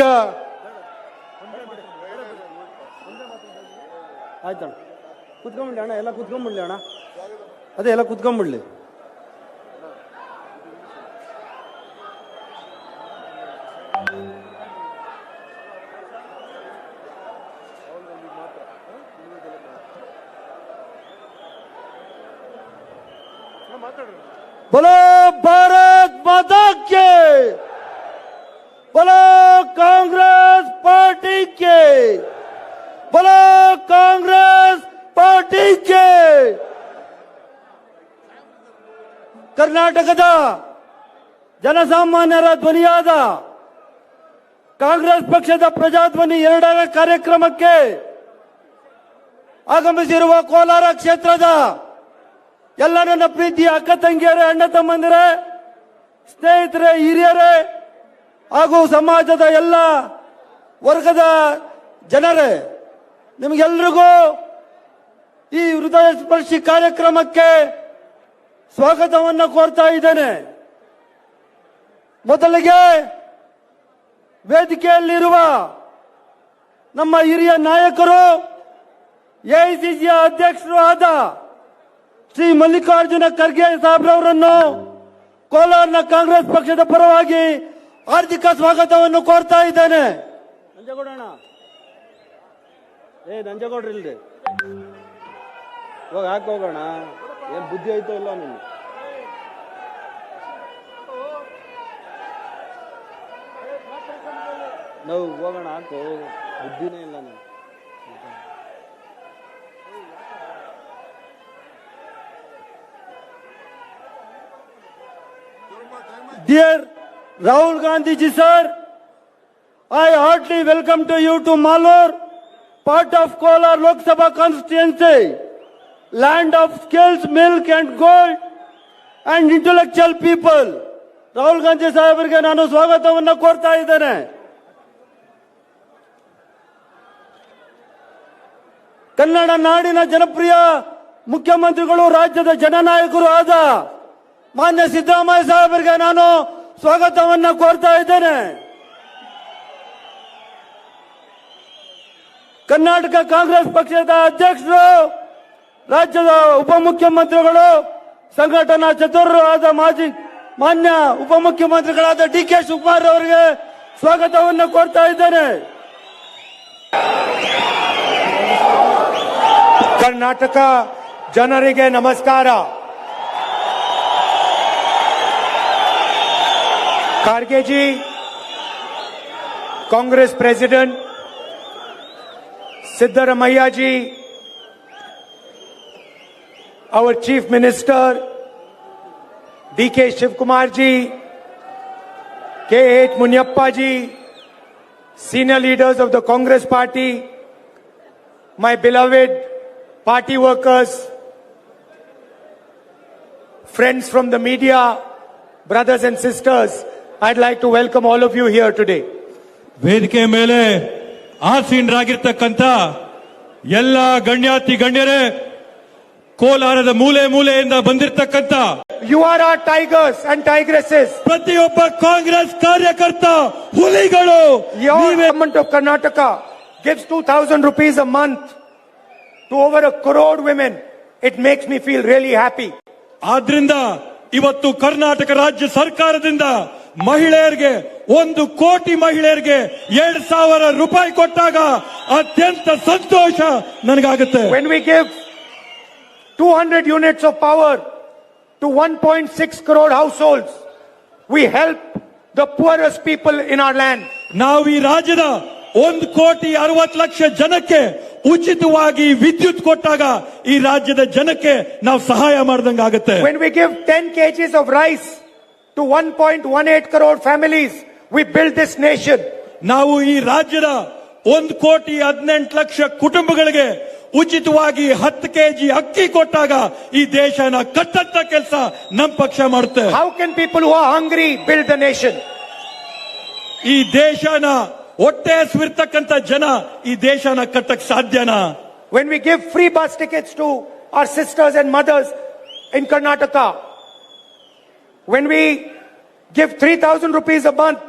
ಈಗ ಆಯ್ತಣ್ಣ. ಕುತ್ಕೊಂಬಿಡ್ಲಿ ಅಣ್ಣ ಎಲ್ಲ ಕುತ್ಕೊಂಬಿಡ್ಲಿ ಅಣ್ಣ. ಅದೇ ಎಲ್ಲ ಕುತ್ಕೊಂಬಿಡ್ಲಿ. कांग्रेस पार्टी के बोलो कांग्रेस ಪಾರ್ಟಿ ಕೆ ಕರ್ನಾಟಕದ ಜನಸಾಮಾನ್ಯರ ಧ್ವನಿಯಾದ ಕಾಂಗ್ರೆಸ್ ಪಕ್ಷದ ಪ್ರಜಾಧ್ವನಿ ಎರಡರ ಕಾರ್ಯಕ್ರಮಕ್ಕೆ ಆಗಮಿಸಿರುವ ಕೋಲಾರ ಕ್ಷೇತ್ರದ ಎಲ್ಲ ನನ್ನ ಪ್ರೀತಿಯ ಅಕ್ಕ ತಂಗಿಯರೇ ಅಣ್ಣ ತಮ್ಮಂದಿರೇ ಸ್ನೇಹಿತರೆ ಹಿರಿಯರೇ ಹಾಗೂ ಸಮಾಜದ ಎಲ್ಲ ವರ್ಗದ ಜನರೇ, ನಿಮಗೆಲ್ರಿಗೂ ಈ ಹೃದಯ ಸ್ಪರ್ಶಿ ಕಾರ್ಯಕ್ರಮಕ್ಕೆ ಸ್ವಾಗತವನ್ನು ಕೋರ್ತಾ ಇದ್ದೇನೆ. ಮೊದಲಿಗೆ ವೇದಿಕೆಯಲ್ಲಿರುವ ನಮ್ಮ ಹಿರಿಯ ನಾಯಕರು ಎಐಸಿಸಿಯ ಅಧ್ಯಕ್ಷರು ಆದ ಶ್ರೀ ಮಲ್ಲಿಕಾರ್ಜುನ ಖರ್ಗೆ ಸಾಹೇಬ್ರವರನ್ನು ಕೋಲಾರ್ನ ಕಾಂಗ್ರೆಸ್ ಪಕ್ಷದ ಪರವಾಗಿ ಆರ್ಥಿಕ ಸ್ವಾಗತವನ್ನು ಕೋರ್ತಾ ಇದ್ದೇನೆ. ನಂಜೇಗೌಡಣ್ಣ. ಏ ನಂಜಗೌಡ್ರಿ ಇಲ್ರಿ. ಇವಾಗ ಯಾಕೆ ಹೋಗೋಣ? ಏನ್ ಬುದ್ಧಿ ಐತೋ ಇಲ್ಲ ನಿಮ್ಗೆ? ನಾವು ಹೋಗೋಣ ಹಾಕು ಬುದ್ಧಿನೇ ಇಲ್ಲ ನಿಮ್ಗೆ. Dear Rahul Gandhi ji sir, I heartily welcome to you to Malur, part of Kolar Lok Sabha constituency, land of skills, milk and gold and intellectual people. Rahul Gandhi ಸಾಹೇಬರಿಗೆ ನಾನು ಸ್ವಾಗತವನ್ನು ಕೋರ್ತಾ ಇದ್ದೇನೆ ಕನ್ನಡ ನಾಡಿನ ಜನಪ್ರಿಯ ಮುಖ್ಯಮಂತ್ರಿಗಳು ರಾಜ್ಯದ ಜನನಾಯಕರು ಆದ ಮಾನ್ಯ ಸಿದ್ದರಾಮಯ್ಯ ಸಾಹೇಬರಿಗೆ ನಾನು ಸ್ವಾಗತವನ್ನ ಕೋರ್ತಾ ಇದ್ದೇನೆ. ಕರ್ನಾಟಕ ಕಾಂಗ್ರೆಸ್ ಪಕ್ಷದ ಅಧ್ಯಕ್ಷರು, ರಾಜ್ಯದ ಉಪಮುಖ್ಯಮಂತ್ರಿಗಳು, ಸಂಘಟನಾ ಚತುರರು ಆದ ಮಾಜಿ ಮಾನ್ಯ ಉಪಮುಖ್ಯಮಂತ್ರಿಗಳಾದ ಡಿ ಕೆ ಶಿವಕುಮಾರ್ ಅವರಿಗೆ ಸ್ವಾಗತವನ್ನು ಕೋರ್ತಾ ಇದ್ದೇನೆ. ಕರ್ನಾಟಕ ಜನರಿಗೆ ನಮಸ್ಕಾರ. Karge ji, Congress President, Siddharamaya ji, our Chief Minister, DK Shivkumar ji, K.H. Munyappa ji, senior leaders of the Congress party, my beloved party workers, friends from the media, brothers and sisters, I'd like to welcome all of you here today ವೇದಿಕೆ ಮೇಲೆ ಆಸೀನರಾಗಿರ್ತಕ್ಕಂಥ ಎಲ್ಲ ಗಣ್ಯಾತಿ ಗಣ್ಯರೇ ಕೋಲಾರದ ಮೂಲೆ ಮೂಲೆಯಿಂದ ಬಂದಿರತಕ್ಕಂಥ you are our tigers and tigress ಪ್ರತಿಯೊಬ್ಬ ಕಾಂಗ್ರೆಸ್ ಕಾರ್ಯಕರ್ತ ಹುಲಿಗಳು. Government of Karnataka gives two thousand rupees a month to over a crore women it makes me feel really happy ಆದ್ರಿಂದ ಇವತ್ತು ಕರ್ನಾಟಕ ರಾಜ್ಯ ಸರ್ಕಾರದಿಂದ ಮಹಿಳೆಯರಿಗೆ ಒಂದು ಕೋಟಿ ಮಹಿಳೆಯರಿಗೆ ಎರಡ್ ಸಾವಿರ ರೂಪಾಯಿ ಕೊಟ್ಟಾಗ ಅತ್ಯಂತ ಸಂತೋಷ ನನಗಾಗುತ್ತೆ. When we give 200 units of power to 1.6 crore households, we help the poorest people in our land ನಾವು ಈ ರಾಜ್ಯದ ಒಂದು ಕೋಟಿ ಅರವತ್ತು ಲಕ್ಷ ಜನಕ್ಕೆ ಉಚಿತವಾಗಿ ವಿದ್ಯುತ್ ಕೊಟ್ಟಾಗ ಈ ರಾಜ್ಯದ ಜನಕ್ಕೆ ನಾವು ಸಹಾಯ ಮಾಡ್ದಂಗ ಆಗುತ್ತೆ When we give 10 kgs of rice to 1.18 crore families, we build this nation. ನಾವು ಈ ರಾಜ್ಯದ ಒಂದು ಕೋಟಿ ಹದಿನೆಂಟು ಲಕ್ಷ ಕುಟುಂಬಗಳಿಗೆ ಉಚಿತವಾಗಿ ಹತ್ತು ಕೆಜಿ ಅಕ್ಕಿ ಕೊಟ್ಟಾಗ ಈ ದೇಶನ ಕಟ್ಟಂತ ಕೆಲಸ ನಮ್ ಪಕ್ಷ ಮಾಡುತ್ತೆ How can people who are hungry build the nation? ಈ ದೇಶನ ಹೊಟ್ಟೆ ಹಸಿವಿರ್ತಕ್ಕಂಥ ಜನ ಈ ದೇಶನ ಕಟ್ಟಕ್ ಸಾಧ್ಯನಾ When we give free bus tickets to our sisters and mothers in Karnataka, when we give 3,000 rupees a month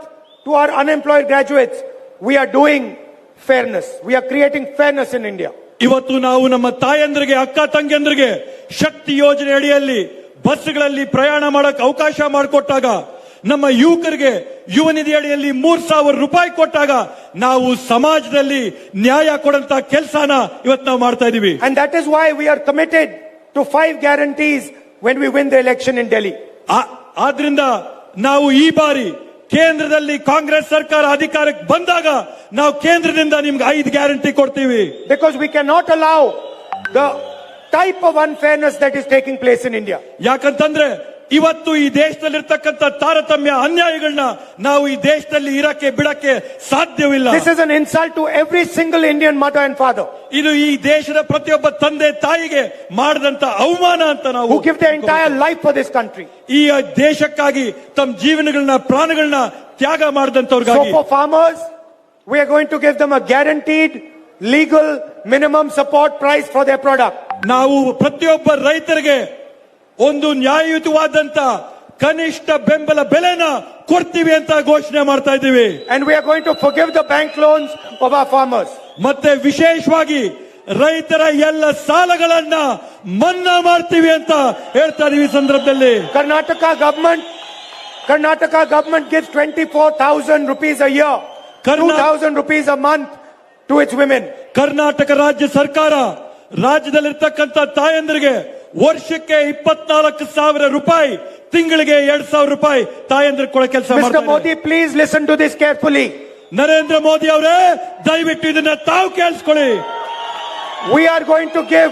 to our unemployed graduates, we are doing fairness. We are creating fairness in India. ಇವತ್ತು ನಾವು ನಮ್ಮ ತಾಯಂದ್ರಿಗೆ ಅಕ್ಕ ತಂಗಿಯಂದ್ರಿಗೆ ಶಕ್ತಿ ಯೋಜನೆ ಅಡಿಯಲ್ಲಿ ಬಸ್ಗಳಲ್ಲಿ ಪ್ರಯಾಣ ಮಾಡಕ್ ಅವಕಾಶ ಮಾಡಿಕೊಟ್ಟಾಗ ನಮ್ಮ ಯುವಕರಿಗೆ ಯುವ ನಿಧಿ ಅಡಿಯಲ್ಲಿ ಮೂರ್ ಸಾವಿರ ರೂಪಾಯಿ ಕೊಟ್ಟಾಗ ನಾವು ಸಮಾಜದಲ್ಲಿ ನ್ಯಾಯ ಕೊಡಂತ ಕೆಲಸನ ಇವತ್ತು ನಾವು ಮಾಡ್ತಾ ಇದೀವಿ And that is why we are committed to five guarantees when we win the election in Delhi. ಆದ್ರಿಂದ ನಾವು ಈ ಬಾರಿ ಕೇಂದ್ರದಲ್ಲಿ ಕಾಂಗ್ರೆಸ್ ಸರ್ಕಾರ ಅಧಿಕಾರಕ್ಕೆ ಬಂದಾಗ ನಾವು ಕೇಂದ್ರದಿಂದ ನಿಮ್ಗೆ ಐದು ಗ್ಯಾರಂಟಿ ಕೊಡ್ತೀವಿ. Because we cannot allow the type of unfairness that is taking place in India ಯಾಕಂತಂದ್ರೆ ಇವತ್ತು ಈ ದೇಶದಲ್ಲಿರ್ತಕ್ಕಂಥ ತಾರತಮ್ಯ ಅನ್ಯಾಯಗಳನ್ನ ನಾವು ಈ ದೇಶದಲ್ಲಿ ಇರಕ್ಕೆ ಬಿಡಕ್ಕೆ ಸಾಧ್ಯವಿಲ್ಲ This is an insult to every single Indian mother and father ಇದು ಈ ದೇಶದ ಪ್ರತಿಯೊಬ್ಬ ತಂದೆ ತಾಯಿಗೆ ಮಾಡಿದಂತ ಅವಮಾನ ಅಂತ ನಾವು who give their entire life for this country. ಈ ದೇಶಕ್ಕಾಗಿ ತಮ್ಮ ಜೀವನಗಳನ್ನ ಪ್ರಾಣಗಳನ್ನ ತ್ಯಾಗ So ಮಾಡಿದಂತವ್ರಿಗಾಗಿ for farmers, we are going to give them a guaranteed legal minimum support price for their product. ನಾವು ಪ್ರತಿಯೊಬ್ಬ ರೈತರಿಗೆ ಒಂದು ನ್ಯಾಯಯುತವಾದಂತ ಕನಿಷ್ಠ ಬೆಂಬಲ ಬೆಲೆನ ಕೊಡ್ತೀವಿ ಅಂತ ಘೋಷಣೆ ಮಾಡ್ತಾ ಇದ್ದೀವಿ. And we are going to forgive the bank loans of our farmers ಮತ್ತೆ ವಿಶೇಷವಾಗಿ ರೈತರ ಎಲ್ಲ ಸಾಲಗಳನ್ನ ಮನ್ನಾ ಮಾಡ್ತೀವಿ ಅಂತ ಹೇಳ್ತಾ ಇದೀವಿ ಈ ಸಂದರ್ಭದಲ್ಲಿ. Karnataka government Karnataka government gives twenty four thousand rupees a year two thousand rupees a month to its women Karnataka ರಾಜ್ಯ ಸರ್ಕಾರ ರಾಜ್ಯದಲ್ಲಿರ್ತಕ್ಕಂಥ ತಾಯಂದ್ರಿಗೆ ವರ್ಷಕ್ಕೆ ಇಪ್ಪತ್ನಾಲ್ಕು ಸಾವಿರ ರೂಪಾಯಿ ತಿಂಗಳಿಗೆ ಎರಡ್ ಸಾವಿರ ರೂಪಾಯಿ ತಾಯಂದ್ರಿಗೆ ಕೊಡೋ ಕೆಲಸ Modi please listen to this carefully. Narendra Modi ಅವರೇ ದಯವಿಟ್ಟು ಇದನ್ನ ತಾವು ಕೇಳಿಸ್ಕೊಳ್ಳಿ We are going to give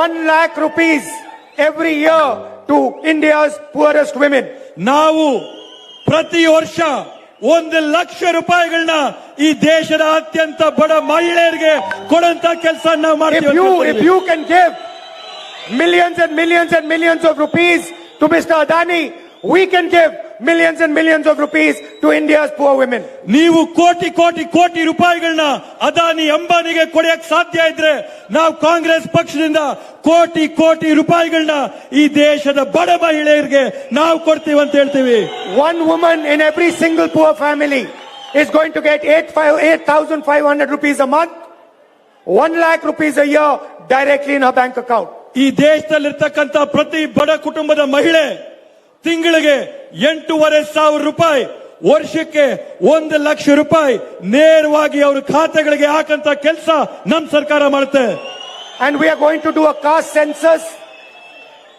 1 lakh rupees every year to India's poorest women. ನಾವು ಪ್ರತಿ ವರ್ಷ ಒಂದು ಲಕ್ಷ ರೂಪಾಯಿಗಳನ್ನ ಈ ದೇಶದ ಅತ್ಯಂತ ಬಡ ಮಹಿಳೆಯರಿಗೆ ಕೊಡಂತ ಕೆಲಸ ನಾವು ಕ್ಯಾನ್ ಮಾಡ್ತೀವಿ millions and millions and millions of rupees to Mr. Adani, we can give millions and millions of rupees to India's poor women. ನೀವು ಕೋಟಿ ಕೋಟಿ ಕೋಟಿ ರೂಪಾಯಿಗಳನ್ನ ಅದಾನಿ ಅಂಬಾನಿಗೆ ಕೊಡಕ್ ಸಾಧ್ಯ ಇದ್ರೆ ನಾವು ಕಾಂಗ್ರೆಸ್ ಪಕ್ಷದಿಂದ ಕೋಟಿ ಕೋಟಿ ರೂಪಾಯಿಗಳನ್ನ ಈ ದೇಶದ ಬಡ ಮಹಿಳೆಯರಿಗೆ ನಾವು ಕೊಡ್ತೀವಿ ಅಂತ ಹೇಳ್ತೀವಿ One woman in every single poor family is going to get 8,500 rupees a month, 1 lakh rupees a year directly in her bank account. ಈ ದೇಶದಲ್ಲಿರ್ತಕ್ಕಂಥ ಪ್ರತಿ ಬಡ ಕುಟುಂಬದ ಮಹಿಳೆ ತಿಂಗಳಿಗೆ ಎಂಟೂವರೆ ಸಾವಿರ ರೂಪಾಯಿ ವರ್ಷಕ್ಕೆ ಒಂದು ಲಕ್ಷ ರೂಪಾಯಿ ನೇರವಾಗಿ ಅವ್ರ ಖಾತೆಗಳಿಗೆ ಹಾಕಂತ ಕೆಲಸ ನಮ್ಮ ಸರ್ಕಾರ ಮಾಡುತ್ತೆ and we are going to do a caste census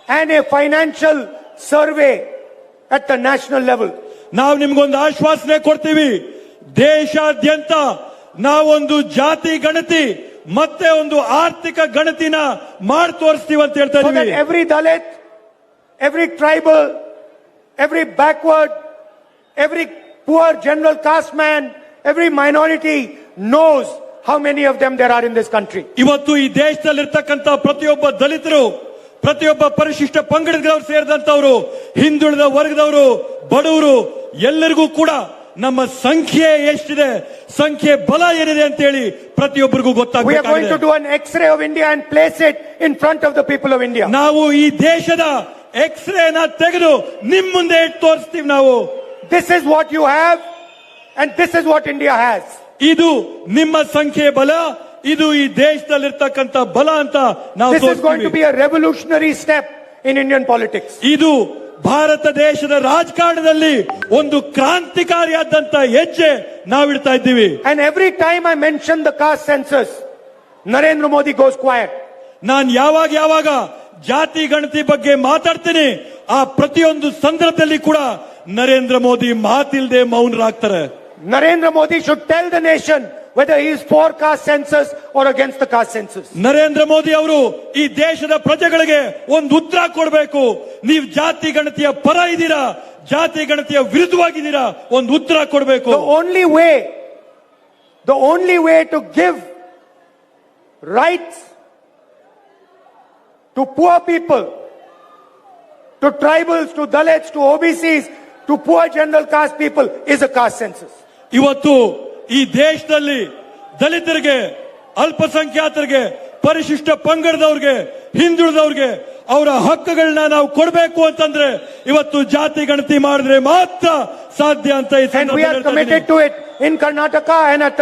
and a financial survey at the national level. ನಾವು ನಿಮ್ಗೊಂದು ಆಶ್ವಾಸನೆ ಕೊಡ್ತೀವಿ ದೇಶಾದ್ಯಂತ ನಾವೊಂದು ಜಾತಿ ಗಣತಿ ಮತ್ತೆ ಒಂದು ಆರ್ಥಿಕ ಗಣತಿನ ಮಾಡಿ ತೋರಿಸ್ತೀವಿ ಅಂತ ಹೇಳ್ತಾ ಇದ್ದೀವಿ. Every Dalit every tribal every backward every poor general caste man every minority knows how many of them there are in this country ಇವತ್ತು ಈ ದೇಶದಲ್ಲಿ ಇರ್ತಕ್ಕಂಥ ಪ್ರತಿಯೊಬ್ಬ ದಲಿತರು ಪ್ರತಿಯೊಬ್ಬ ಪರಿಶಿಷ್ಟ ಪಂಗಡದವರು ಸೇರಿದಂತವ್ರು ಹಿಂದುಳಿದ ವರ್ಗದವರು ಬಡವರು ಎಲ್ಲರಿಗೂ ಕೂಡ ನಮ್ಮ ಸಂಖ್ಯೆ ಎಷ್ಟಿದೆ? ಸಂಖ್ಯೆ ಬಲ ಏನಿದೆ ಅಂತ ಹೇಳಿ ಪ್ರತಿಯೊಬ್ಬರಿಗೂ ಗೊತ್ತಾಗುತ್ತೆ in front of the people of India ನಾವು ಈ ದೇಶದ ಎಕ್ಸ್ ರೇನ ತೆಗೆದು ನಿಮ್ಮ ಮುಂದೆ ಇಟ್ಟು ತೋರಿಸ್ತೀವಿ ನಾವು. This is what you have and this is what India has ಇದು ನಿಮ್ಮ ಸಂಖ್ಯೆ ಬಲ ಇದು ಈ ದೇಶದಲ್ಲಿರ್ತಕ್ಕಂತ ಬಲ ಅಂತ ನಾವು be a revolutionary step in Indian politics ಇದು ಭಾರತ ದೇಶದ ರಾಜಕಾರಣದಲ್ಲಿ ಒಂದು ಕ್ರಾಂತಿಕಾರಿಯಾದಂತ ಹೆಜ್ಜೆ ನಾವಿಡ್ತಾ ಇದ್ದೀವಿ. And every time I mention the caste census Narendra Modi goes quiet ನಾನು ಯಾವಾಗ ಯಾವಾಗ ಜಾತಿ ಗಣತಿ ಬಗ್ಗೆ ಮಾತಾಡ್ತೀನಿ ಆ ಪ್ರತಿಯೊಂದು ಸಂದರ್ಭದಲ್ಲಿ ಕೂಡ ನರೇಂದ್ರ ಮೋದಿ ಮಾತಿಲ್ದೆ ಮೌನರಾಗ್ತಾರೆ. Narendra Modi should tell the nation whether he is for caste census or against the caste census. Narendra Modi ಅವರು ಈ ದೇಶದ ಪ್ರಜೆಗಳಿಗೆ ಒಂದು ಉತ್ತರ ಕೊಡಬೇಕು ನೀವು ಜಾತಿ ಗಣತಿಯ ಪರ ಇದ್ದೀರಾ ಜಾತಿ ಗಣತಿಯ ವಿರುದ್ಧವಾಗಿದ್ದೀರಾ ಒಂದು ಉತ್ತರ ಕೊಡಬೇಕು The only way, the only way to give rights to poor people, to tribals, to Dalits, to OBCs, to poor general caste people is a caste census. ಇವತ್ತು ಈ ದೇಶದಲ್ಲಿ ದಲಿತರಿಗೆ ಅಲ್ಪಸಂಖ್ಯಾತರಿಗೆ ಪರಿಶಿಷ್ಟ ಪಂಗಡದವ್ರಿಗೆ ಹಿಂದುಳಿದವ್ರಿಗೆ ಅವರ ಹಕ್ಕುಗಳನ್ನ ನಾವು ಕೊಡಬೇಕು ಅಂತಂದ್ರೆ ಇವತ್ತು ಜಾತಿ ಗಣತಿ ಮಾಡಿದ್ರೆ ಮಾತ್ರ ಸಾಧ್ಯ ಅಂತ ಇನ್ ಕರ್ನಾಟಕ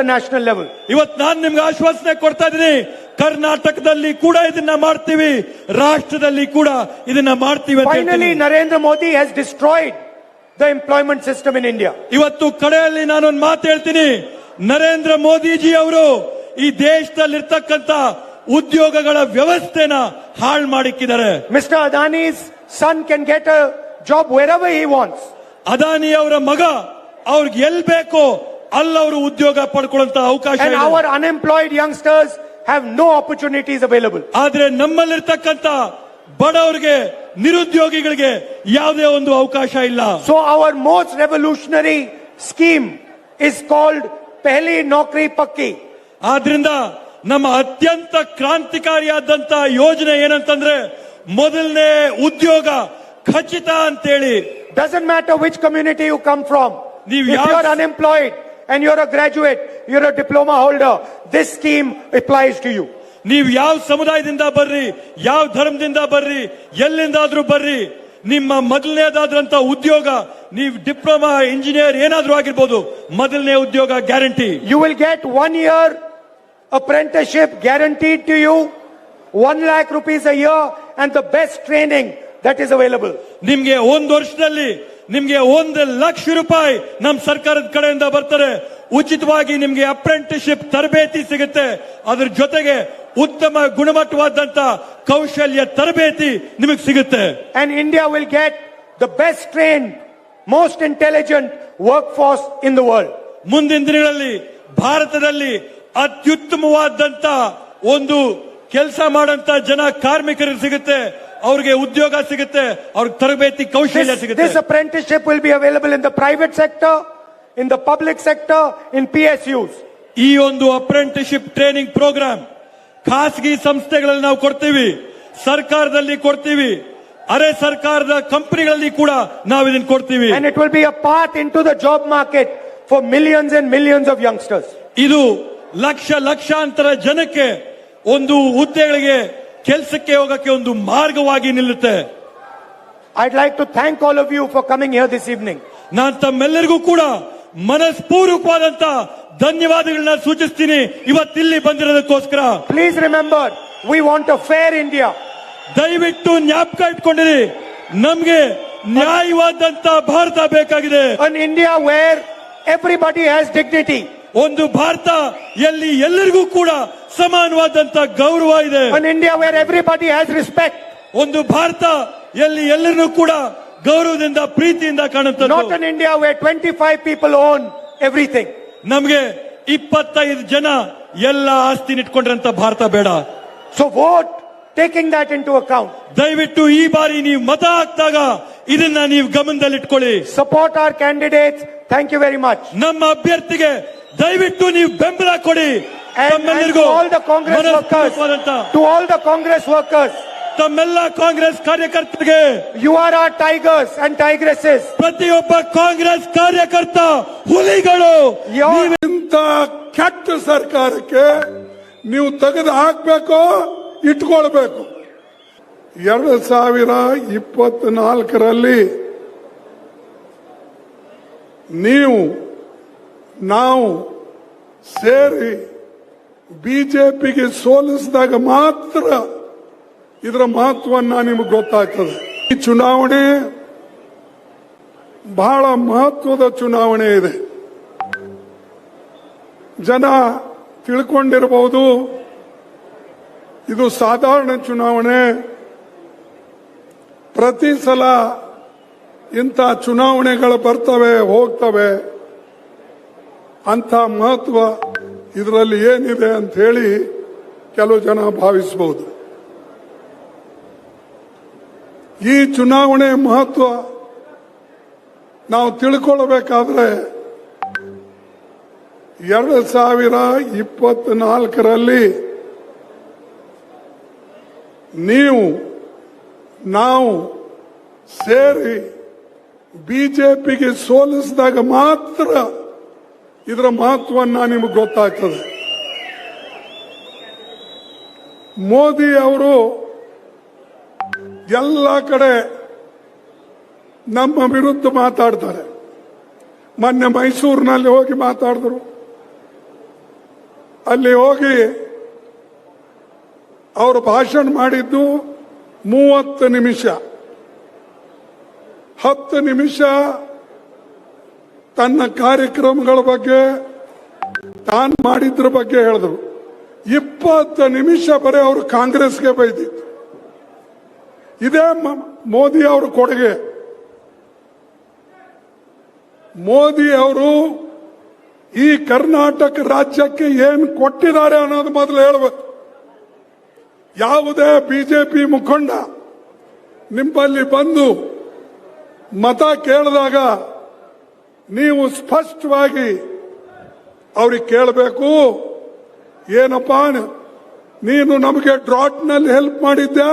ನ್ಯಾಷನಲ್ ಲೆವೆಲ್. ಇವತ್ತು ನಾನು ನಿಮ್ಗೆ ಆಶ್ವಾಸನೆ ಕೊಡ್ತಾ ಇದ್ದೀನಿ ಕರ್ನಾಟಕದಲ್ಲಿ ಕೂಡ ಇದನ್ನ ಮಾಡ್ತೀವಿ ರಾಷ್ಟ್ರದಲ್ಲಿ ಕೂಡ ಇದನ್ನ ಮಾಡ್ತೀವಿ ಅಂತ Finally, Modi has destroyed the employment system in India. ಇವತ್ತು ಕಡೆಯಲ್ಲಿ ನಾನೊಂದು ಮಾತು ಹೇಳ್ತೀನಿ ನರೇಂದ್ರ ಮೋದಿಜಿ ಅವರು ಈ ದೇಶದಲ್ಲಿರ್ತಕ್ಕಂಥ ಉದ್ಯೋಗಗಳ ವ್ಯವಸ್ಥೆನ ಹಾಳು ಮಾಡಿಕ್ಕಿದ್ದಾರೆ. Mister Adani's son can get job job wherever he wants Adani ಅವರ ಮಗ ಅವ್ರಿಗೆ ಎಲ್ ಬೇಕೋ ಅಲ್ಲವರು ಉದ್ಯೋಗ ಪಡ್ಕೊಳ್ಳುವಂತ ಅವಕಾಶ our unemployed youngsters have no opportunities available. ಆದ್ರೆ ನಮ್ಮಲ್ಲಿರ್ತಕ್ಕಂಥ ಬಡವರಿಗೆ ನಿರುದ್ಯೋಗಿಗಳಿಗೆ ಯಾವುದೇ ಒಂದು ಅವಕಾಶ ಇಲ್ಲ. So our most revolutionary scheme is called Pehli Naukri Pakki. ಆದ್ರಿಂದ ನಮ್ಮ ಅತ್ಯಂತ ಕ್ರಾಂತಿಕಾರಿ ಆದಂತ ಯೋಜನೆ ಏನಂತಂದ್ರೆ ಮೊದಲನೇ ಉದ್ಯೋಗ ಖಚಿತ ಅಂತೇಳಿ. Doesn't matter which community you come from ನೀವು you are unemployed and you are a graduate you are a diploma holder this scheme applies to you ನೀವು ಯಾವ ಸಮುದಾಯದಿಂದ ಬರ್ರಿ ಯಾವ ಧರ್ಮದಿಂದ ಬರ್ರಿ ಎಲ್ಲಿಂದಾದರೂ ಬರ್ರಿ ನಿಮ್ಮ ಮೊದಲನೇದಾದ್ರಂತ ಉದ್ಯೋಗ ನೀವು ಡಿಪ್ಲೊಮಾ ಇಂಜಿನಿಯರ್ ಏನಾದ್ರೂ ಆಗಿರ್ಬೋದು ಮೊದಲನೇ ಉದ್ಯೋಗ guarantee. You will get one year apprenticeship guarantee to you one lakh rupees a year and the best training that is available ನಿಮ್ಗೆ ಒಂದು ವರ್ಷದಲ್ಲಿ ನಿಮ್ಗೆ ಒಂದು ಲಕ್ಷ ರೂಪಾಯಿ ನಮ್ಮ ಸರ್ಕಾರದ ಕಡೆಯಿಂದ ಬರ್ತಾರೆ ಉಚಿತವಾಗಿ ನಿಮಗೆ ಅಪ್ರೆಂಟಿಸ್ಶಿಪ್ ತರಬೇತಿ ಸಿಗುತ್ತೆ. ಅದ್ರ ಜೊತೆಗೆ ಉತ್ತಮ ಗುಣಮಟ್ಟವಾದಂತ ಕೌಶಲ್ಯ ತರಬೇತಿ ನಿಮಗೆ ಸಿಗುತ್ತೆ. And India will get the best trained, most intelligent workforce in the world. ಮುಂದಿನ ದಿನಗಳಲ್ಲಿ ಭಾರತದಲ್ಲಿ ಅತ್ಯುತ್ತಮವಾದಂತ ಒಂದು ಕೆಲಸ ಮಾಡಂತ ಜನ ಕಾರ್ಮಿಕರಿಗೆ ಸಿಗುತ್ತೆ. ಅವ್ರಿಗೆ ಉದ್ಯೋಗ ಸಿಗುತ್ತೆ. ಅವ್ರಿಗೆ ತರಬೇತಿ ಕೌಶಲ್ಯ This, ಸಿಗುತ್ತೆ. this apprenticeship will be available in the private sector, in the public sector in P S Us ಈ ಒಂದು ಅಪ್ರೆಂಟಿಶಿಪ್ ಟ್ರೈನಿಂಗ್ ಪ್ರೋಗ್ರಾಂ ಖಾಸಗಿ ಸಂಸ್ಥೆಗಳಲ್ಲಿ ನಾವು ಕೊಡ್ತೀವಿ ಸರ್ಕಾರದಲ್ಲಿ ಕೊಡ್ತೀವಿ ಅರೆ ಸರ್ಕಾರದ ಕಂಪನಿಗಳಲ್ಲಿ ಕೂಡ ನಾವು ಇದನ್ನು ಕೊಡ್ತೀವಿ. It will be a path into the job market for millions and millions of youngsters ಇದು ಲಕ್ಷ ಲಕ್ಷಾಂತರ ಜನಕ್ಕೆ ಒಂದು ಹುದ್ದೆಗಳಿಗೆ ಕೆಲಸಕ್ಕೆ ಹೋಗಕ್ಕೆ ಒಂದು ಮಾರ್ಗವಾಗಿ ನಿಲ್ಲುತ್ತೆ. I'd like to thank all of you for coming here this evening ನಾನು ತಮ್ಮೆಲ್ಲರಿಗೂ ಕೂಡ ಮನಸ್ಪೂರ್ವಕವಾದಂತ ಧನ್ಯವಾದಗಳನ್ನ ಸೂಚಿಸ್ತೀನಿ. ಇವತ್ತಿಲ್ಲಿ ಬಂದಿರೋದಕ್ಕೋಸ್ಕರ. Please remember we want a fair India ದಯವಿಟ್ಟು ಜ್ಞಾಪಕ ಇಟ್ಕೊಂಡಿರಿ. ನಮ್ಗೆ ನ್ಯಾಯವಾದಂತ ಭಾರತ ಬೇಕಾಗಿದೆ. India where where everybody has dignity. ಒಂದು ಭಾರತ ಎಲ್ಲಿ ಎಲ್ಲರಿಗೂ ಕೂಡ ಸಮಾನವಾದಂತ ಗೌರವ ಇದೆ. India where where everybody has respect. ಒಂದು ಭಾರತ ಎಲ್ಲಿ ಎಲ್ಲರನ್ನೂ ಕೂಡ ಗೌರವದಿಂದ ಪ್ರೀತಿಯಿಂದ ಕಾಣುತ್ತೆ India where twenty five people own everything ನಮಗೆ ಇಪ್ಪತ್ತೈದು ಜನ ಎಲ್ಲ ಆಸ್ತಿ ಇಟ್ಕೊಂಡ್ರಂತ ಭಾರತ ಬೇಡ. So what taking that into account ದಯವಿಟ್ಟು ಈ ಬಾರಿ ನೀವು ಮತ ಹಾಕ್ದಾಗ ಇದನ್ನ ನೀವು ಗಮನದಲ್ಲಿ ಇಟ್ಕೊಳ್ಳಿ. Support our candidate thank you very much ನಮ್ಮ ಅಭ್ಯರ್ಥಿಗೆ ದಯವಿಟ್ಟು ನೀವು ಬೆಂಬಲ ಕೊಡಿ. To all the Congress workers to all the Congress workers ತಮ್ಮೆಲ್ಲ ಕಾಂಗ್ರೆಸ್ ಕಾರ್ಯಕರ್ತರಿಗೆ you are our tigers and tigresses ಪ್ರತಿಯೊಬ್ಬ ಕಾಂಗ್ರೆಸ್ ಕಾರ್ಯಕರ್ತ ಹುಲಿಗಳು. ಇಂತ ಇಂಥ ಕೆಟ್ಟ ಸರ್ಕಾರಕ್ಕೆ ನೀವು ತೆಗೆದು ಹಾಕ್ಬೇಕು ಇಟ್ಕೊಳ್ಬೇಕು. ಎರಡು ಸಾವಿರ ಇಪ್ಪತ್ನಾಲ್ಕರಲ್ಲಿ ನೀವು ನಾವು ಸೇರಿ ಬಿಜೆಪಿಗೆ ಸೋಲಿಸಿದಾಗ ಮಾತ್ರ ಇದರ ಮಹತ್ವನ್ನ ನಿಮಗೆ ಗೊತ್ತಾಗ್ತದೆ. ಈ ಚುನಾವಣೆ ಬಹಳ ಮಹತ್ವದ ಚುನಾವಣೆ ಇದೆ. ಜನ ತಿಳ್ಕೊಂಡಿರಬಹುದು, ಇದು ಸಾಧಾರಣ ಚುನಾವಣೆ. ಪ್ರತಿ ಸಲ ಇಂಥ ಚುನಾವಣೆಗಳು ಬರ್ತವೆ, ಹೋಗ್ತವೆ. ಅಂತ ಮಹತ್ವ ಇದರಲ್ಲಿ ಏನಿದೆ ಅಂತ ಹೇಳಿ ಕೆಲವು ಜನ ಭಾವಿಸಬಹುದು. ಈ ಚುನಾವಣೆ ಮಹತ್ವ ನಾವು ತಿಳ್ಕೊಳ್ಬೇಕಾದ್ರೆ ಎರಡು ಸಾವಿರ ಇಪ್ಪತ್ನಾಲ್ಕರಲ್ಲಿ ನೀವು, ನಾವು ಸೇರಿ ಬಿಜೆಪಿಗೆ ಸೋಲಿಸಿದಾಗ ಮಾತ್ರ ಇದರ ಮಹತ್ವ ನಿಮಗೆ ಗೊತ್ತಾಗ್ತದೆ. ಮೋದಿ ಅವರು ಎಲ್ಲ ಕಡೆ ನಮ್ಮ ವಿರುದ್ಧ ಮಾತಾಡ್ತಾರೆ. ಮೊನ್ನೆ ಮೈಸೂರಿನಲ್ಲಿ ಹೋಗಿ ಮಾತಾಡಿದ್ರು. ಅಲ್ಲಿ ಹೋಗಿ ಅವರು ಭಾಷಣ ಮಾಡಿದ್ದು ಮೂವತ್ತು ನಿಮಿಷ. ಹತ್ತು ನಿಮಿಷ ತನ್ನ ಕಾರ್ಯಕ್ರಮಗಳ ಬಗ್ಗೆ ತಾನು ಮಾಡಿದ್ರ ಬಗ್ಗೆ ಹೇಳಿದ್ರು. ಇಪ್ಪತ್ತು ನಿಮಿಷ ಬರೀ ಅವರು ಕಾಂಗ್ರೆಸ್ಗೆ ಬೈದಿತ್ತು ಇದೇ ಮೋದಿ ಅವರ ಕೊಡುಗೆ. ಮೋದಿ ಅವರು ಈ ಕರ್ನಾಟಕ ರಾಜ್ಯಕ್ಕೆ ಏನು ಕೊಟ್ಟಿದ್ದಾರೆ ಅನ್ನೋದು ಮೊದಲು ಹೇಳಬೇಕು. ಯಾವುದೇ ಬಿಜೆಪಿ ಮುಖಂಡ ನಿಮ್ಮಲ್ಲಿ ಬಂದು ಮತ ಕೇಳಿದಾಗ ನೀವು ಸ್ಪಷ್ಟವಾಗಿ ಅವ್ರಿಗೆ ಕೇಳಬೇಕು, ಏನಪ್ಪ ನೀನು ನಮಗೆ ಡ್ರಾಟ್ನಲ್ಲಿ ಹೆಲ್ಪ್ ಮಾಡಿದ್ಯಾ?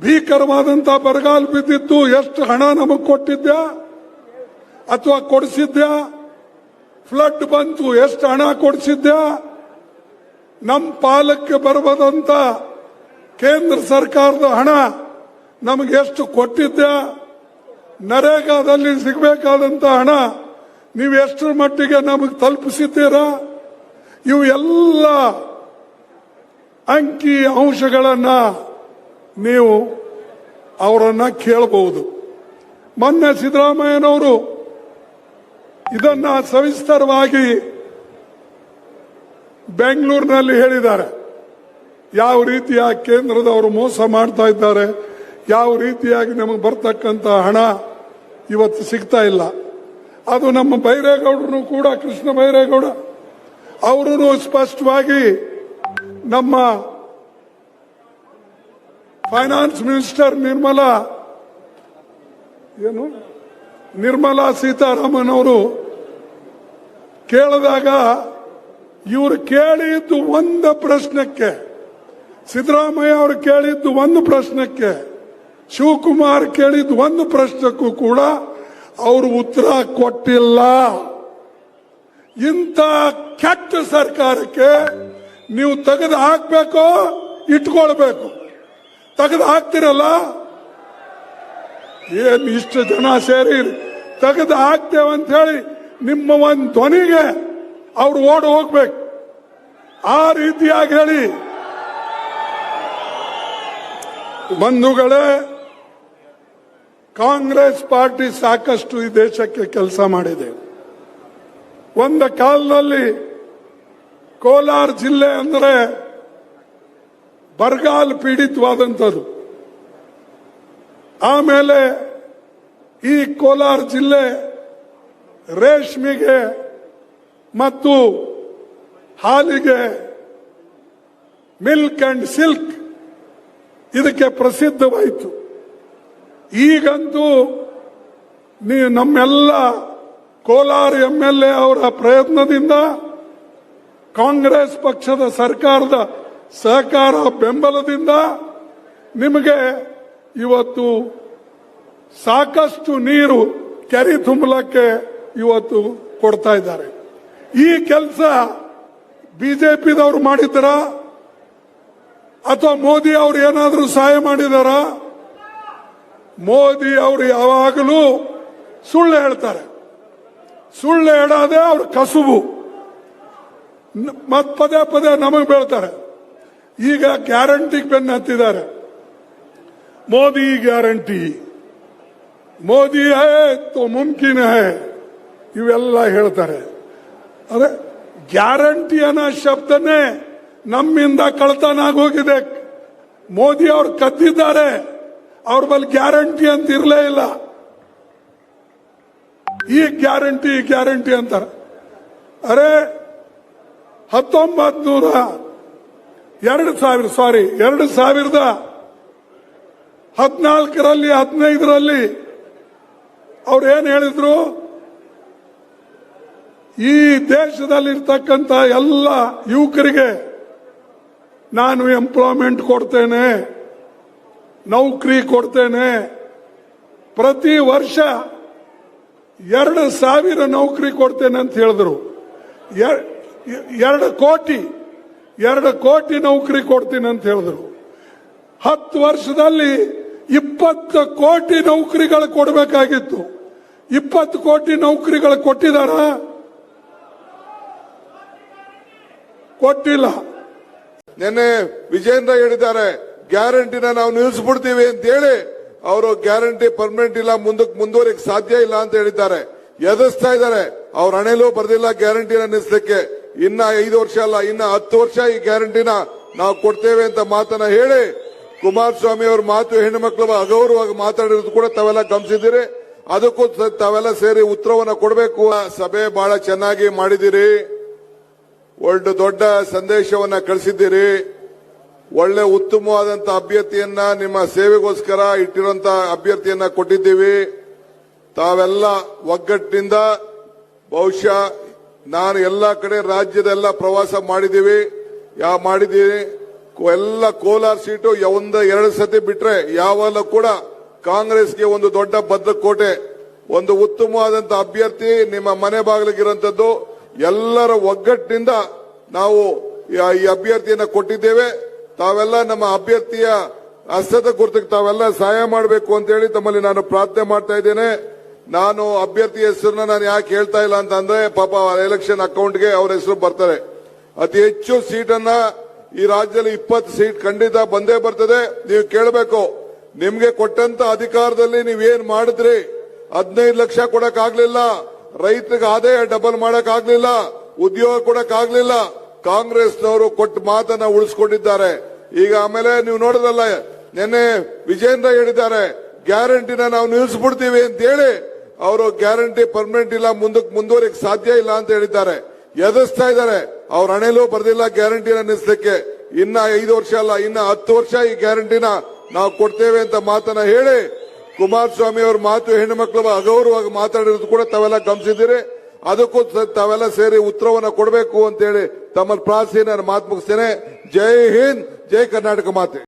ಭೀಕರವಾದಂತ ಬರಗಾಲ ಬಿದ್ದಿತ್ತು ಎಷ್ಟು ಹಣ ನಮಗೆ ಕೊಟ್ಟಿದ್ಯಾ? ಅಥವಾ ಕೊಡಿಸಿದ್ಯಾ? ಫ್ಲಡ್ ಬಂತು, ಎಷ್ಟು ಹಣ ಕೊಡಿಸಿದ್ಯಾ? ನಮ್ಮ ಪಾಲಕ್ಕೆ ಬರಬದಂತ ಕೇಂದ್ರ ಸರ್ಕಾರದ ಹಣ ನಮಗೆ ಎಷ್ಟು ಕೊಟ್ಟಿದ್ಯಾ? ನರೇಗಾದಲ್ಲಿ ಸಿಗಬೇಕಾದಂತ ಹಣ ನೀವು ಎಷ್ಟರ ಮಟ್ಟಿಗೆ ನಮಗೆ ತಲುಪಿಸಿದ್ದೀರಾ? ಇವು ಎಲ್ಲ ಅಂಕಿ ಅಂಶಗಳನ್ನ ನೀವು ಅವರನ್ನ ಕೇಳಬಹುದು. ಮೊನ್ನೆ ಸಿದ್ದರಾಮಯ್ಯನವರು ಇದನ್ನ ಸವಿಸ್ತರವಾಗಿ ಬೆಂಗಳೂರಿನಲ್ಲಿ ಹೇಳಿದ್ದಾರೆ. ಯಾವ ರೀತಿಯ ಕೇಂದ್ರದವರು ಮೋಸ ಮಾಡ್ತಾ ಇದ್ದಾರೆ, ಯಾವ ರೀತಿಯಾಗಿ ನಮಗೆ ಬರ್ತಕ್ಕಂಥ ಹಣ ಇವತ್ತು ಸಿಗ್ತಾ ಇಲ್ಲ. ಅದು ನಮ್ಮ ಬೈರೇಗೌಡರು ಕೂಡ, ಕೃಷ್ಣ ಬೈರೇಗೌಡ ಅವರು ಸ್ಪಷ್ಟವಾಗಿ ನಮ್ಮ ಫೈನಾನ್ಸ್ ಮಿನಿಸ್ಟರ್ ನಿರ್ಮಲಾ. ಏನು? ನಿರ್ಮಲಾ ಸೀತಾರಾಮನ್ ಅವರು ಕೇಳಿದಾಗ ಇವರು ಕೇಳಿದ್ದು ಒಂದು ಪ್ರಶ್ನಕ್ಕೆ, ಸಿದ್ದರಾಮಯ್ಯ ಅವರು ಕೇಳಿದ್ದು ಒಂದು ಪ್ರಶ್ನಕ್ಕೆ, ಶಿವಕುಮಾರ್ ಕೇಳಿದ್ದು ಒಂದು ಪ್ರಶ್ನಕ್ಕೂ ಕೂಡ ಅವರು ಉತ್ತರ ಕೊಟ್ಟಿಲ್ಲ. ಇಂಥ ಕೆಟ್ಟ ಸರ್ಕಾರಕ್ಕೆ ನೀವು ತೆಗೆದು ಹಾಕ್ಬೇಕು, ಇಟ್ಕೊಳ್ಬೇಕು. ತೆಗೆದು ಹಾಕ್ತಿರಲ್ಲ? ಏನ್ ಇಷ್ಟು ಜನ ಸೇರಿ ತೆಗೆದು ಅಂತ ಹೇಳಿ ನಿಮ್ಮ ಒಂದು ಧ್ವನಿಗೆ ಅವ್ರು ಓಡ್ ಹೋಗ್ಬೇಕು. ಆ ರೀತಿಯಾಗಿ ಹೇಳಿ. ಬಂಧುಗಳೇ, ಕಾಂಗ್ರೆಸ್ ಪಾರ್ಟಿ ಸಾಕಷ್ಟು ಈ ದೇಶಕ್ಕೆ ಕೆಲಸ ಮಾಡಿದೆ. ಒಂದು ಕಾಲದಲ್ಲಿ ಕೋಲಾರ ಜಿಲ್ಲೆ ಅಂದರೆ ಬರಗಾಲ ಪೀಡಿತವಾದಂಥದ್ದು. ಆಮೇಲೆ ಈ ಕೋಲಾರ ಜಿಲ್ಲೆ ರೇಷ್ಮೆಗೆ ಮತ್ತು ಹಾಲಿಗೆ ಮಿಲ್ಕ್ ಅಂಡ್ ಸಿಲ್ಕ್ ಇದಕ್ಕೆ ಪ್ರಸಿದ್ಧವಾಯಿತು. ಈಗಂತೂ ನೀವು ನಮ್ಮೆಲ್ಲ ಕೋಲಾರ ಎಂ ಅವರ ಪ್ರಯತ್ನದಿಂದ ಕಾಂಗ್ರೆಸ್ ಪಕ್ಷದ ಸರ್ಕಾರದ ಸಹಕಾರ ಬೆಂಬಲದಿಂದ ನಿಮಗೆ ಇವತ್ತು ಸಾಕಷ್ಟು ನೀರು ಕೆರೆ ತುಂಬಲಕ್ಕೆ ಇವತ್ತು ಕೊಡ್ತಾ ಇದ್ದಾರೆ. ಈ ಕೆಲಸ ಬಿಜೆಪಿದವರು ಮಾಡಿದ್ದರ? ಅಥವಾ ಮೋದಿ ಅವರು ಏನಾದರೂ ಸಹಾಯ ಮಾಡಿದಾರ? ಮೋದಿ ಅವರು ಯಾವಾಗಲೂ ಸುಳ್ಳು ಹೇಳ್ತಾರೆ. ಸುಳ್ಳು ಹೇಳೋದೇ ಅವ್ರ ಕಸುಬು. ಮತ್ ಪದೇ ಪದೇ ನಮಗೆ ಬೀಳ್ತಾರೆ. ಈಗ ಗ್ಯಾರಂಟಿಗೆ ಬೆನ್ನು ಹತ್ತಿದ್ದಾರೆ. ಮೋದಿ ಗ್ಯಾರಂಟಿ. ಮೋದಿ ಹೇ ತೋ ಮುಮ್ಕಿನ್ ಹೇ, ಇವೆಲ್ಲ ಹೇಳ್ತಾರೆ. ಅದೇ ಗ್ಯಾರಂಟಿ ಅನ್ನೋ ಶಬ್ದನೇ ನಮ್ಮಿಂದ ಕಳ್ತನ ಆಗೋಗಿದೆ. ಮೋದಿ ಅವ್ರು ಕದ್ದಿದ್ದಾರೆ. ಅವ್ರ ಬಲ್ ಗ್ಯಾರಂಟಿ ಅಂತ ಇರಲೇ ಇಲ್ಲ. ಈ ಗ್ಯಾರಂಟಿ ಗ್ಯಾರಂಟಿ ಅಂತಾರೆ. ಅರೆ ಹತ್ತೊಂಬತ್ ನೂರ ಎರಡು ಸಾವಿರ ಸಾರಿ ಎರಡು ಸಾವಿರದ ಹದಿನಾಲ್ಕರಲ್ಲಿ, ಹದಿನೈದರಲ್ಲಿ ಅವ್ರು ಏನ್ ಹೇಳಿದ್ರು? ಈ ದೇಶದಲ್ಲಿರ್ತಕ್ಕಂಥ ಎಲ್ಲ ಯುವಕರಿಗೆ ನಾನು ಎಂಪ್ಲಾಯ್ಮೆಂಟ್ ಕೊಡ್ತೇನೆ, ನೌಕರಿ ಕೊಡ್ತೇನೆ. ಪ್ರತಿ ವರ್ಷ ಎರಡು ಸಾವಿರ ನೌಕರಿ ಕೊಡ್ತೇನೆ ಅಂತ ಹೇಳಿದ್ರು. ಎರ್- ಎರಡು ಕೋಟಿ ಎರಡು ಕೋಟಿ ನೌಕರಿ ಕೊಡ್ತೀನಿ ಅಂತ ಹೇಳಿದ್ರು. ಹತ್ತು ವರ್ಷದಲ್ಲಿ ಇಪ್ಪತ್ತು ಕೋಟಿ ನೌಕರಿಗಳು ಕೊಡಬೇಕಾಗಿತ್ತು. ಇಪ್ಪತ್ತು ಕೋಟಿ ನೌಕರಿಗಳು ಕೊಟ್ಟಿದಾರ ಕೊಟ್ಟಿಲ್ಲ. ನಿನ್ನೆ ವಿಜೇಂದ್ರ ಹೇಳಿದ್ದಾರೆ, ಗ್ಯಾರಂಟಿನ ನಾವು ನಿಲ್ಲಿಸ್ಬಿಡ್ತೀವಿ ಅಂತ ಹೇಳಿ ಅವರು ಗ್ಯಾರಂಟಿ ಪರ್ಮನೆಂಟ್ ಇಲ್ಲ ಮುಂದಕ್ಕೆ ಮುಂದುವರಿಕೆ ಸಾಧ್ಯ ಇಲ್ಲ ಅಂತ ಹೇಳಿದ್ದಾರೆ. ಎದುರಿಸ್ತಾ ಇದ್ದಾರೆ. ಅವ್ರ ಹಣೆಲೂ ಬರ್ದಿಲ್ಲ ಗ್ಯಾರಂಟಿನ ನಿಲ್ಲಿಸಲಿಕ್ಕೆ. ಇನ್ನ ಐದು ವರ್ಷ ಅಲ್ಲ, ಇನ್ನ ಹತ್ತು ವರ್ಷ ಈ ಗ್ಯಾರಂಟಿನ ನಾವು ಕೊಡ್ತೇವೆ ಅಂತ ಮಾತನ್ನ ಹೇಳಿ ಕುಮಾರಸ್ವಾಮಿ ಅವ್ರ ಮಾತು ಹೆಣ್ಣು ಮಕ್ಕಳು ಅಗೌರವಾಗಿ ಮಾತಾಡಿರೋದು ಕೂಡ ತಾವೆಲ್ಲ ಗಮನಿಸಿದ್ದೀರಿ. ಅದಕ್ಕೂ ತಾವೆಲ್ಲ ಸೇರಿ ಉತ್ತರವನ್ನ ಕೊಡಬೇಕು. ಸಭೆ ಬಹಳ ಚೆನ್ನಾಗಿ ಮಾಡಿದಿರಿ ಒಳ್ಳೆ ದೊಡ್ಡ ಸಂದೇಶವನ್ನ ಕಳಿಸಿದ್ದೀರಿ. ಒಳ್ಳೆ ಉತ್ತಮವಾದಂತ ಅಭ್ಯರ್ಥಿಯನ್ನ ನಿಮ್ಮ ಸೇವೆಗೋಸ್ಕರ ಇಟ್ಟಿರುವಂತ ಅಭ್ಯರ್ಥಿಯನ್ನ ಕೊಟ್ಟಿದ್ದೀವಿ. ತಾವೆಲ್ಲ ಒಗ್ಗಟ್ಟಿನಿಂದ ಬಹುಶಃ ನಾನು ಎಲ್ಲ ಕಡೆ ರಾಜ್ಯದೆಲ್ಲ ಪ್ರವಾಸ ಮಾಡಿದ್ದೀವಿ. ಯಾವ ಮಾಡಿದ್ದೀವಿ ಎಲ್ಲ ಕೋಲಾರ ಸೀಟು ಒಂದ ಎರಡು ಸತಿ ಬಿಟ್ರೆ ಯಾವಲ್ಲ ಕೂಡ ಕಾಂಗ್ರೆಸ್ಗೆ ಒಂದು ದೊಡ್ಡ ಭದ್ರಕೋಟೆ, ಒಂದು ಉತ್ತಮವಾದಂತ ಅಭ್ಯರ್ಥಿ ನಿಮ್ಮ ಮನೆ ಬಾಗಿಲಿಗಿರುವಂತದ್ದು. ಎಲ್ಲರ ಒಗ್ಗಟ್ಟಿನಿಂದ ನಾವು ಈ- ಈ ಅಭ್ಯರ್ಥಿಯನ್ನ ಕೊಟ್ಟಿದ್ದೇವೆ. ತಾವೆಲ್ಲ ನಮ್ಮ ಅಭ್ಯರ್ಥಿಯ ಹಸ್ತದ ಗುರುತಿಗೆ ತಾವೆಲ್ಲ ಸಹಾಯ ಮಾಡಬೇಕು ಅಂತ ಹೇಳಿ ತಮ್ಮಲ್ಲಿ ನಾನು ಪ್ರಾರ್ಥನೆ ಮಾಡ್ತಾ ಇದ್ದೇನೆ. ನಾನು ಅಭ್ಯರ್ಥಿ ಹೆಸರನ್ನ ನಾನು ಯಾಕೆ ಹೇಳ್ತಾ ಇಲ್ಲ ಅಂತ ಅಂದ್ರೆ ಪಾಪ ಎಲೆಕ್ಷನ್ ಅಕೌಂಟ್ಗೆ ಅವ್ರ ಹೆಸರು ಬರ್ತಾರೆ. ಅತಿ ಹೆಚ್ಚು ಸೀಟನ್ನ ಈ ರಾಜ್ಯದಲ್ಲಿ ಇಪ್ಪತ್ತು ಸೀಟ್ ಖಂಡಿತ ಬಂದೇ ಬರ್ತದೆ. ನೀವು ಕೇಳಬೇಕು, ನಿಮ್ಗೆ ಕೊಟ್ಟಂತ ಅಧಿಕಾರದಲ್ಲಿ ನೀವೇನ್ ಮಾಡಿದ್ರಿ? ಹದಿನೈದು ಲಕ್ಷ ಕೊಡಕ್ ಆಗ್ಲಿಲ್ಲ ರೈತರಿಗೆ ಆದಾಯ ಡಬಲ್ ಮಾಡಕ್ ಆಗ್ಲಿಲ್ಲ ಉದ್ಯೋಗ ಕೊಡಕ್ ಆಗ್ಲಿಲ್ಲ ಕಾಂಗ್ರೆಸ್ನವರು ಕೊಟ್ಟ ಮಾತನ್ನ ಉಳಿಸ್ಕೊಂಡಿದ್ದಾರೆ. ಈಗ ಆಮೇಲೆ ನೀವು ನೋಡಿದ್ರಲ್ಲ, ನಿನ್ನೆ ವಿಜೇಂದ್ರ ಹೇಳಿದ್ದಾರೆ, ಗ್ಯಾರಂಟಿನ ನಾವು ನಿಲ್ಲಿಸ್ಬಿಡ್ತೀವಿ ಅಂತ ಹೇಳಿ ಅವರು ಗ್ಯಾರಂಟಿ ಪರ್ಮನೆಂಟ್ ಇಲ್ಲ ಮುಂದಕ್ಕೆ ಮುಂದುವರಿಕೆ ಸಾಧ್ಯ ಇಲ್ಲ ಅಂತ ಹೇಳಿದ್ದಾರೆ. ಎದುರಿಸ್ತಾ ಇದ್ದಾರೆ. ಅವ್ರ ಹಣೆಲೂ ಬರ್ದಿಲ್ಲ ಗ್ಯಾರಂಟಿನ ನಿಲ್ಲಿಸಲಿಕ್ಕೆ. ಇನ್ನ ಐದು ವರ್ಷ ಅಲ್ಲ, ಇನ್ನ ಹತ್ತು ವರ್ಷ ಈ ಗ್ಯಾರಂಟಿನ ನಾವು ಕೊಡ್ತೇವೆ ಅಂತ ಮಾತನ್ನ ಹೇಳಿ ಕುಮಾರಸ್ವಾಮಿ ಅವ್ರ ಮಾತು ಹೆಣ್ಣು ಮಕ್ಕಳು ಅಗೌರವಾಗಿ ಮಾತಾಡಿರೋದು ಕೂಡ ತಾವೆಲ್ಲ ಗಮನಿಸಿದ್ದೀರಿ. ಅದಕ್ಕೂ ತಾವೆಲ್ಲ ಸೇರಿ ಉತ್ತರವನ್ನು ಕೊಡಬೇಕು ಅಂತ ಹೇಳಿ ತಮ್ಮಲ್ಲಿ ಪ್ರಾರ್ಥನೆ ನಾನು ಮಾತು ಮುಗಿಸ್ತೇನೆ. ಜೈ ಹಿಂದ್, ಜೈ ಕರ್ನಾಟಕ ಮಾತೆ.